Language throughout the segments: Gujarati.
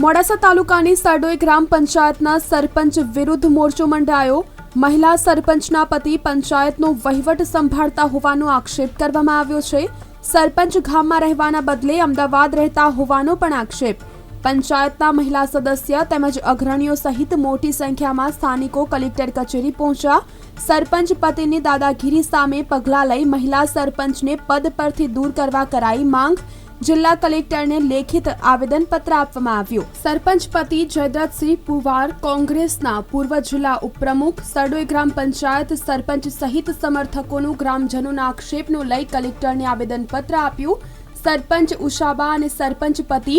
મોડાસા તાલુકાની સરડોઈ ગ્રામ પંચાયતના સરપંચ વિરુદ્ધ મોરચો મંડાયો. મહિલા સરપંચના પતિ પંચાયતનો વહીવટ સંભાળતા હોવાનો આક્ષેપ કરવામાં આવ્યો છે. સરપંચ ગામમાં રહેવાના બદલે અમદાવાદ રહેતા હોવાનો પણ આક્ષેપ. પંચાયતના મહિલા સદસ્ય તેમજ અગ્રણીઓ સહિત મોટી સંખ્યામાં સ્થાનિકો કલેક્ટર કચેરી પહોંચ્યા. સરપંચ પતિની દાદાગીરી સામે પગલાં લઈ મહિલા સરપંચને પદ પરથી દૂર કરવા કરાઈ માંગ. જિલ્લા કલેક્ટરને લેખિત આવેદનપત્ર આપવામાં આવ્યું. સરપંચ પતિ જયદ્રથસિંહ પુવાર કોંગ્રેસના પૂર્વ જિલ્લા ઉપપ્રમુખ સરડોઈ ગ્રામ પંચાયત સરપંચ સહિત સમર્થકોનું ગ્રામજનોના આક્ષેપનું લઈ કલેક્ટરને આવેદનપત્ર આપ્યું. સરપંચ ઉષાબા અને સરપંચ પતિ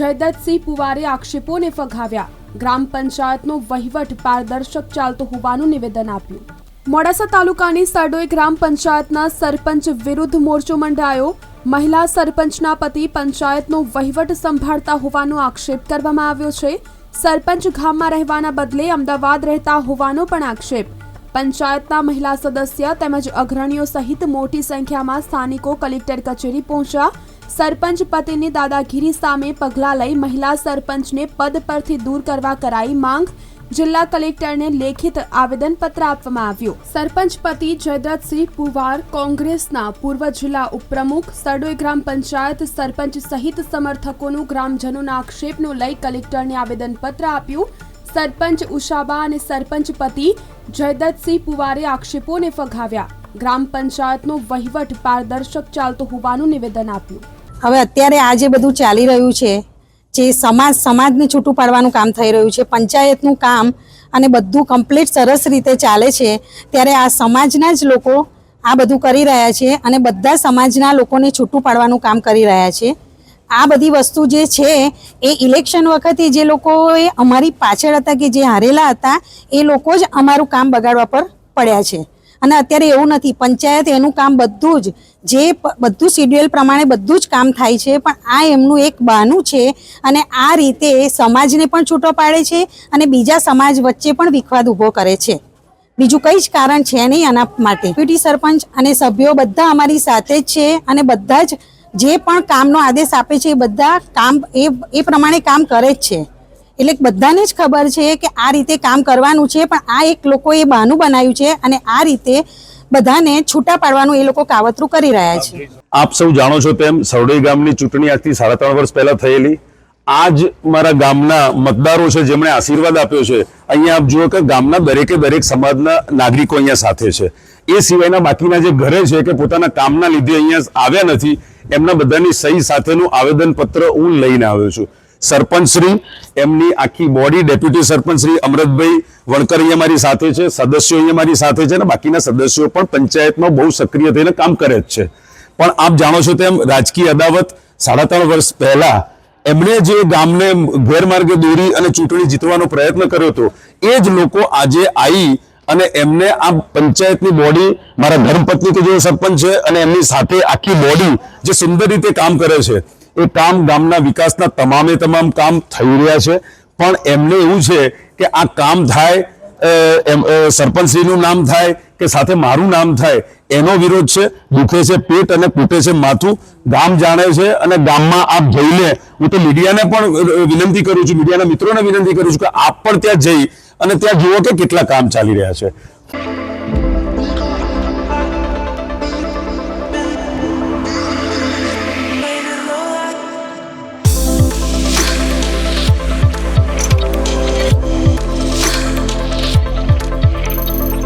જયદ્રથસિંહ પુવારે આક્ષેપોને ફગાવ્યા. ગ્રામ પંચાયતનો વહીવટ પારદર્શક ચાલતો હોવાનું નિવેદન આપ્યું. મોડાસા તાલુકાની સરડોઈ ગ્રામ પંચાયતના સરપંચ વિરુદ્ધ મોરચો મંડાયો. મહિલા સરપંચના પતિ પંચાયતનો વહીવટ સંભાળતા હોવાનો આક્ષેપ કરવામાં આવ્યો છે. સરપંચ ગામમાં રહેવાના બદલે અમદાવાદ રહેતા હોવાનો પણ આક્ષેપ. પંચાયતના મહિલા સદસ્ય તેમજ અગ્રણીઓ સહિત મોટી સંખ્યામાં સ્થાનિકો કલેક્ટર કચેરી પહોંચ્યા. સરપંચ પતિની દાદાગીરી સામે પગલાં લઈ મહિલા સરપંચને પદ પરથી દૂર કરવા કરાઈ માંગ. જિલ્લા કલેક્ટરને લેખિત આવેદનપત્ર આપવામાં આવ્યું. સરપંચ પતિ જયદ્રથસિંહ પુવાર કોંગ્રેસના પૂર્વ જિલ્લા ઉપપ્રમુખ સરડોઈ ગ્રામ પંચાયત સરપંચ સહિત સમર્થકોનું ગ્રામજનોના આક્ષેપનું લઈ કલેક્ટરને આવેદનપત્ર આપ્યું. સરપંચ ઉષાબા અને સરપંચ પતિ જયદત્તસિંહ પુવારે આક્ષેપોને ફગાવ્યા. ગ્રામ પંચાયતનો વહીવટ પારદર્શક ચાલતો હોવાનું નિવેદન આપ્યું. હવે અત્યારે આ જે બધું ચાલી રહ્યું છે જે સમાજ સમાજને છૂટું પાડવાનું કામ થઈ રહ્યું છે, પંચાયતનું કામ અને બધું કમ્પ્લીટ સરસ રીતે ચાલે છે, ત્યારે આ સમાજના જ લોકો આ બધું કરી રહ્યા છે અને બધા સમાજના લોકોને છૂટું પાડવાનું કામ કરી રહ્યા છે. આ બધી વસ્તુ જે છે, એ ઇલેક્શન વખતે જે લોકોએ અમારી પાછળ હતા કે જે હારેલા હતા, એ લોકો જ અમારું કામ બગાડવા પર પડ્યા છે. અને અત્યારે એવું નથી. પંચાયત એનું કામ બધું જ, જે બધું શિડ્યુઅલ પ્રમાણે બધું જ કામ થાય છે, પણ આ એમનું એક બહાનું છે અને આ રીતે સમાજને પણ છૂટો પાડે છે અને બીજા સમાજ વચ્ચે પણ વિખવાદ ઊભો કરે છે. બીજું કંઈ જ કારણ છે નહીં આના માટે. ડેપ્યુટી સરપંચ અને સભ્યો બધા અમારી સાથે જ છે અને બધા જ જે પણ કામનો આદેશ આપે છે એ બધા કામ, એ એ પ્રમાણે કામ કરે જ છે. એટલે બધાને જ ખબર છે કે આ રીતે કામ કરવાનું છે, પણ આ એક લોકોએ બહાનું બનાવ્યું છે અને આ રીતે બધાને છૂટા પાડવાનું એ લોકો કાવતરું કરી રહ્યા છે. આપ સૌ જાણો છો તેમ સરડોઈ ગામની ચૂંટણી આજથી સાડા ત્રણ વર્ષ પહેલા થયેલી. આજ મારા ગામના મતદારો છે જેમણે આશીર્વાદ આપ્યો છે. અહીંયા આપ જુઓ કે ગામના દરેકે દરેક સમાજના નાગરિકો અહીંયા સાથે છે. એ સિવાયના બાકીના જે ઘરે છે કે પોતાના કામના લીધે અહીંયા આવ્યા નથી, એમના બધાની સહી સાથેનું આવેદન પત્ર હું લઈને આવ્યો છું. સરપંચશ્રી, એમની આખી બોડી ડેપ્યુટી સરપંચશ્રી અમૃતભાઈ વણકર અહીંયા મારી સાથે છે, સદસ્યો અહીંયા મારી સાથે છે અને બાકીના સદસ્યો પણ પંચાયતમાં બહુ સક્રિય થઈને કામ કરે જ છે. પણ આપ જાણો છો તેમ રાજકીય અદાવત સાડા ત્રણ વર્ષ પહેલા એમણે જે ગામને ગેરમાર્ગે દોરી અને ચૂંટણી જીતવાનો પ્રયત્ન કર્યો હતો, એ જ લોકો આજે આવી અને એમને આ પંચાયતની બોડી મારા ધર્મપત્ની કે જેઓ સરપંચ છે અને એમની સાથે આખી બોડી જે સુંદર રીતે કામ કરે છે એ કામ ગામના વિકાસના તમામે તમામ કામ થઈ રહ્યા છે. પણ એમને એવું છે કે આ કામ થાય સરપંચશ્રીનું નામ થાય કે સાથે મારું નામ થાય, એનો વિરોધ છે. દુખે છે પેટ અને કૂટે છે માથું. ગામ જાણે છે અને ગામમાં આપ જઈને, હું તો મીડિયાને પણ વિનંતી કરું છું, મીડિયાના મિત્રોને વિનંતી કરું છું કે આપ પણ ત્યાં જઈ અને ત્યાં જુઓ કે કેટલા કામ ચાલી રહ્યા છે.